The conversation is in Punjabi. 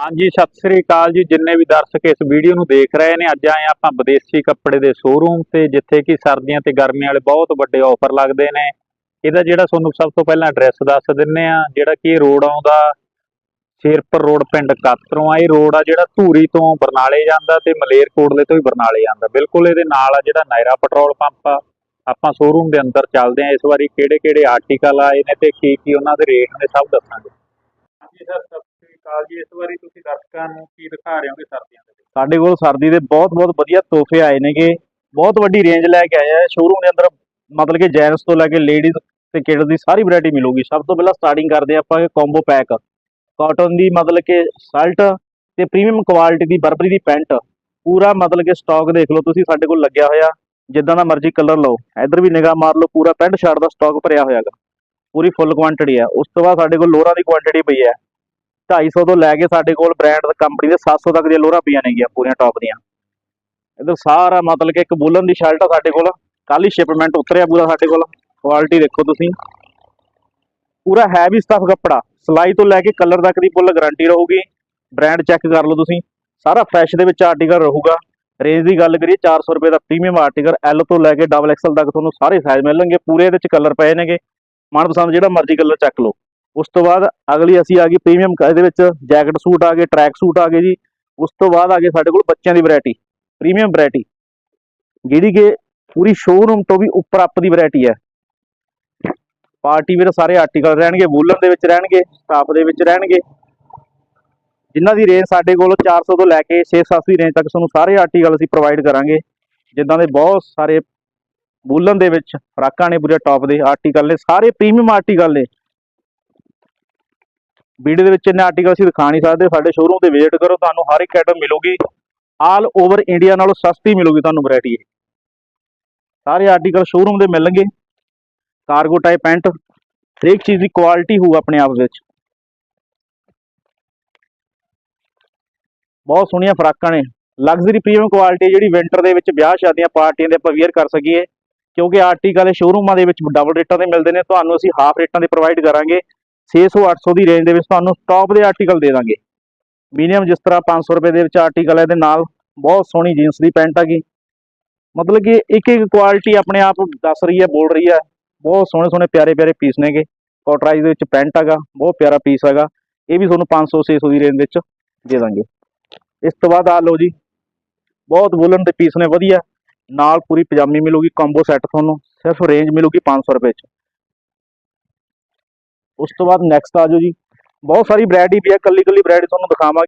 ਹਾਂਜੀ, ਸਤਿ ਸ੍ਰੀ ਅਕਾਲ ਜੀ। ਜਿੰਨੇ ਵੀ ਦਰਸ਼ਕ ਇਸ ਵੀਡੀਓ ਨੂੰ ਦੇਖ ਰਹੇ ਨੇ, ਅੱਜ ਆਏ ਆਪਾਂ ਵਿਦੇਸ਼ੀ ਕੱਪੜੇ ਦੇ ਸ਼ੋਰੂਮ ਤੇ, ਜਿੱਥੇ ਕਿ ਸਰਦੀਆਂ ਤੇ ਗਰਮੀਆਂ ਵਾਲੇ ਬਹੁਤ ਵੱਡੇ ਆਫਰ ਲੱਗਦੇ ਨੇ। ਇਹਦਾ ਜਿਹੜਾ ਤੁਹਾਨੂੰ ਸਭ ਤੋਂ ਪਹਿਲਾਂ ਐਡਰੈਸ ਦੱਸ ਦਿੰਨੇ ਆ ਜਿਹੜਾ ਕਿ ਇਹ ਰੋਡ ਆਉਂਦਾ ਸ਼ੇਰਪੁਰ ਰੋਡ ਪਿੰਡ ਕਾਤਰੋਂ ਆ। ਇਹ ਰੋਡ ਆ ਜਿਹੜਾ ਧੂਰੀ ਤੋਂ ਬਰਨਾਲੇ ਜਾਂਦਾ ਤੇ ਮਲੇਰਕੋਟਲੇ ਤੋਂ ਵੀ ਬਰਨਾਲੇ ਜਾਂਦਾ। ਬਿਲਕੁਲ ਇਹਦੇ ਨਾਲ ਆ ਜਿਹੜਾ ਨਾਇਰਾ ਪੈਟਰੋਲ ਪੰਪ ਆ। ਆਪਾਂ ਸ਼ੋਰੂਮ ਦੇ ਅੰਦਰ ਚੱਲਦੇ ਆ ਇਸ ਵਾਰੀ ਕਿਹੜੇ ਕਿਹੜੇ ਆਰਟੀਕਲ ਆਏ ਨੇ ਤੇ ਕੀ ਕੀ ਉਹਨਾਂ ਦੇ ਰੇਟ ਨੇ, ਸਭ ਦੱਸਾਂਗੇ। ਹਾਂਜੀ, ਸਰ ਅਕਾਲ ਜੀ, ਇਸ ਵਾਰੀ ਤੁਸੀਂ ਦਰਸ਼ਕਾਂ ਨੂੰ ਕੀ ਦਿਖਾ ਰਹੇ ਹੋਗੇ ਸਰਦੀਆਂ ਦੇ ਵਿੱਚ? ਸਾਡੇ ਕੋਲ ਸਰਦੀ ਦੇ ਬਹੁਤ ਬਹੁਤ ਵਧੀਆ ਤੋਹਫੇ ਆਏ ਨੇਗੇ। ਬਹੁਤ ਵੱਡੀ ਰੇਂਜ ਲੈ ਕੇ ਆਏ ਆ। ਸ਼ੋਰੂਮ ਦੇ ਅੰਦਰ ਮਤਲਬ ਕਿ ਜੈਂਟਸ ਤੋਂ ਲੈ ਕੇ ਲੇਡੀਜ਼ ਤੇ ਕਿਡਸ ਦੀ ਸਾਰੀ ਵੈਰਾਈਟੀ ਮਿਲੂਗੀ। ਸਭ ਤੋਂ ਪਹਿਲਾਂ ਸਟਾਰਟਿੰਗ ਕਰਦੇ ਆਪਾਂ ਕੰਬੋ ਪੈਕ ਕਾਟਨ ਦੀ ਮਤਲਬ ਕਿ ਸ਼ਰਟ ਤੇ ਪ੍ਰੀਮੀਅਮ ਕੁਆਲਿਟੀ ਦੀ ਬਰਬਰੀ ਦੀ ਪੈਂਟ ਪੂਰਾ ਮਤਲਬ ਕਿ ਸਟਾਕ ਦੇਖ ਲਓ ਤੁਸੀਂ, ਸਾਡੇ ਕੋਲ ਲੱਗਿਆ ਹੋਇਆ। ਜਿੱਦਾਂ ਦਾ ਮਰਜ਼ੀ ਕਲਰ ਲਓ। ਇੱਧਰ ਵੀ ਨਿਗਾਹ ਮਾਰ ਲਓ, ਪੂਰਾ ਪੈਂਟ ਸ਼ਰਟ ਦਾ ਸਟਾਕ ਭਰਿਆ ਹੋਇਆ ਹੋਇਆਗਾ ਪੂਰੀ ਫੁੱਲ ਕੁਆਂਟੀਟੀ ਹੈ ਉਸ ਤੋਂ ਬਾਅਦ ਸਾਡੇ ਕੋਲ ਲੋਰਾਂ ਦੀ ਕੁਆਂਟੀਟੀ ਪਈ ਹੈ। 250 ਤੋਂ ਲੈ ਕੇ ਸਾਡੇ ਕੋਲ ਬ੍ਰਾਂਡ ਕੰਪਨੀ ਦੇ 700 ਤੱਕ ਦੀਆਂ ਲੋਰਾਂ ਪਈਆਂ ਨੇਗੀਆਂ, ਪੂਰੀਆਂ ਟੌਪ ਦੀਆਂ। ਇਧਰ ਸਾਰਾ ਮਤਲਬ ਕਿ ਇੱਕ ਬੁਲਨ ਦੀ ਸ਼ਰਟ ਆ ਸਾਡੇ ਕੋਲ। ਕੱਲ ਹੀ ਸ਼ਿਪਮੈਂਟ ਉਤਰਿਆ ਪੂਰਾ ਸਾਡੇ ਕੋਲ। ਕੁਆਲਿਟੀ ਦੇਖੋ ਤੁਸੀਂ। ਪੂਰਾ ਹੈਵੀ ਸਟਫ ਕੱਪੜਾ। ਸਲਾਈ ਤੋਂ ਲੈ ਕੇ ਕਲਰ ਤੱਕ ਦੀ ਫੁੱਲ ਗਾਰੰਟੀ ਰਹੂਗੀ। ਬ੍ਰਾਂਡ ਚੈੱਕ ਕਰ ਲਓ ਤੁਸੀਂ। ਸਾਰਾ ਫਰੈਸ਼ ਦੇ ਵਿੱਚ ਆਰਟੀਕਲ ਰਹੂਗਾ। ਰੇਂਜ ਦੀ ਗੱਲ ਕਰੀਏ 400 ਰੁਪਏ ਦਾ ਪ੍ਰੀਮੀਅਮ ਆਰਟੀਕਲ ਐਲ ਤੋਂ ਲੈ ਕੇ ਡਬਲ ਐਕਸਲ ਤੱਕ ਤੁਹਾਨੂੰ ਸਾਰੇ ਸਾਈਜ਼ ਮਿਲਣਗੇ। ਪੂਰੇ ਇਹਦੇ ਵਿੱਚ ਕਲਰ ਪਏ ਨੇਗੇ। ਮਨਪਸੰਦ ਜਿਹੜਾ ਮਰਜ਼ੀ ਕਲਰ ਚੱਕ ਲਓ। ਉਸ ਤੋਂ ਬਾਅਦ ਅਗਲੀ ਅਸੀਂ ਆ ਗਈ ਪ੍ਰੀਮੀਅਮ ਇਹਦੇ ਵਿੱਚ ਜੈਕਟ ਸੂਟ ਆ ਗਏ ਟਰੈਕ ਸੂਟ ਆ ਗਏ ਜੀ। ਉਸ ਤੋਂ ਬਾਅਦ ਆ ਗਏ ਸਾਡੇ ਕੋਲ ਬੱਚਿਆਂ ਦੀ ਵੈਰਾਈਟੀ ਪ੍ਰੀਮੀਅਮ ਵੈਰਾਈਟੀ ਜਿਹੜੀ ਕਿ ਪੂਰੀ ਸ਼ੋਰੂਮ ਤੋਂ ਵੀ ਉੱਪਰ ਅੱਪ ਦੀ ਵੈਰਾਈਟੀ ਹੈ। ਪਾਰਟੀ ਵੇਅਰ ਸਾਰੇ ਆਰਟੀਕਲ ਰਹਿਣਗੇ ਵੂਲਨ ਦੇ ਵਿੱਚ ਰਹਿਣਗੇ ਸਟਾਫ ਦੇ ਵਿੱਚ ਰਹਿਣਗੇ। ਜਿਨ੍ਹਾਂ ਦੀ ਰੇਂਜ ਸਾਡੇ ਕੋਲ 400 ਤੋਂ ਲੈ ਕੇ 6-700 ਦੀ ਰੇਂਜ ਤੱਕ ਤੁਹਾਨੂੰ ਸਾਰੇ ਆਰਟੀਕਲ ਅਸੀਂ ਪ੍ਰੋਵਾਈਡ ਕਰਾਂਗੇ। ਜਿੱਦਾਂ ਦੇ ਬਹੁਤ ਸਾਰੇ ਵੂਲਨ ਦੇ ਵਿੱਚ, ਫਰਾਕਾਂ ਨੇ ਪੂਰੇ ਟੌਪ ਦੇ ਆਰਟੀਕਲ ਨੇ, ਸਾਰੇ ਪ੍ਰੀਮੀਅਮ ਆਰਟੀਕਲ ਨੇ। ਵੀਡੀਓ ਦੇ ਵਿੱਚ ਇੰਨੇ ਆਰਟੀਕਲ ਅਸੀਂ ਦਿਖਾ ਨਹੀਂ ਸਕਦੇ, ਸਾਡੇ ਸ਼ੋਰੂਮ ਤੇ ਵਿਜ਼ਿਟ ਕਰੋ, ਤੁਹਾਨੂੰ ਹਰ ਇੱਕ ਆਈਟਮ ਮਿਲੂਗੀ। ਆਲ ਓਵਰ ਇੰਡੀਆ ਨਾਲੋਂ ਸਸਤੀ ਮਿਲੂਗੀ ਤੁਹਾਨੂੰ ਵੈਰਾਈਟੀ ਸਾਰੇ ਆਰਟੀਕਲ ਸ਼ੋਰੂਮ ਦੇ ਮਿਲਣਗੇ। ਕਾਰਗੋ ਟਾਈਪ ਪੈਂਟ ਹਰੇਕ ਚੀਜ਼ ਦੀ ਕੁਆਲਿਟੀ ਹੋਊ ਆਪਣੇ ਆਪ ਵਿੱਚ। ਬਹੁਤ ਸੋਹਣੀਆਂ ਫਰਾਕਾਂ ਨੇ। ਲਗਜ਼ਰੀ ਪ੍ਰੀਮੀਅਮ ਕੁਆਲਿਟੀ ਜਿਹੜੀ ਵਿੰਟਰ ਦੇ ਵਿੱਚ ਵਿਆਹ ਸ਼ਾਦੀਆਂ ਪਾਰਟੀਆਂ ਦੇ ਆਪਾਂ ਵੇਅਰ ਕਰ ਸਕੀਏ। ਕਿਉਂਕਿ ਆਰਟੀਕਲ ਸ਼ੋਰੂਮਾਂ ਦੇ ਵਿੱਚ ਡਬਲ ਰੇਟਾਂ ਦੇ ਮਿਲਦੇ ਨੇ। ਤੁਹਾਨੂੰ ਅਸੀਂ ਹਾਫ ਰੇਟਾਂ ਦੇ ਪ੍ਰੋਵਾਈਡ ਕਰਾਂਗੇ। 600 800 ਦੀ ਰੇਂਜ ਦੇ ਵਿੱਚ ਤੁਹਾਨੂੰ ਟੌਪ ਦੇ ਆਰਟੀਕਲ ਦੇ ਦਾਂਗੇ। ਮੀਨੀਅਮ ਜਿਸ ਤਰ੍ਹਾਂ 500 ਰੁਪਏ ਦੇ ਵਿੱਚ ਆਰਟੀਕਲ ਹੈ, ਇਹਦੇ ਨਾਲ ਬਹੁਤ ਸੋਹਣੀ ਜੀਨਸ ਦੀ ਪੈਂਟ ਹੈਗੀ। ਮਤਲਬ ਕਿ ਇੱਕ ਇੱਕ ਕੁਆਲਿਟੀ ਆਪਣੇ ਆਪ ਦੱਸ ਰਹੀ ਹੈ, ਬੋਲ ਰਹੀ ਹੈ। ਬਹੁਤ ਸੋਹਣੇ ਸੋਹਣੇ ਪਿਆਰੇ ਪਿਆਰੇ ਪੀਸ ਨੇਗੇ। ਕੋਟਰਾਈਜ਼ ਦੇ ਵਿੱਚ ਪੈਂਟ ਹੈਗਾ, ਬਹੁਤ ਪਿਆਰਾ ਪੀਸ ਹੈਗਾ। ਇਹ ਵੀ ਤੁਹਾਨੂੰ 500 600 ਦੀ ਰੇਂਜ ਵਿੱਚ ਦੇ ਦਾਂਗੇ। ਇਸ ਤੋਂ ਬਾਅਦ ਆ ਲਓ ਜੀ, ਬਹੁਤ ਵੂਲਨ ਦੇ ਪੀਸ ਨੇ, ਵਧੀਆ। ਨਾਲ ਪੂਰੀ ਪਜਾਮੀ ਮਿਲੂਗੀ ਕੰਬੋ ਸੈੱਟ ਤੁਹਾਨੂੰ। ਸਿਰਫ ਰੇਂਜ ਮਿਲੂਗੀ 500 ਰੁਪਏ ਚ। ਉਸ ਤੋਂ ਬਾਅਦ ਨੈਕਸਟ ਆ ਜਾਓ ਜੀ। ਬਹੁਤ ਸਾਰੀ ਵੈਰਾਈਟੀ ਵੀ ਹੈ। ਕੱਲੀ ਕੱਲੀ ਵੈਰਾਈਟੀ ਤੁਹਾਨੂੰ ਦਿਖਾਵਾਂਗੇ।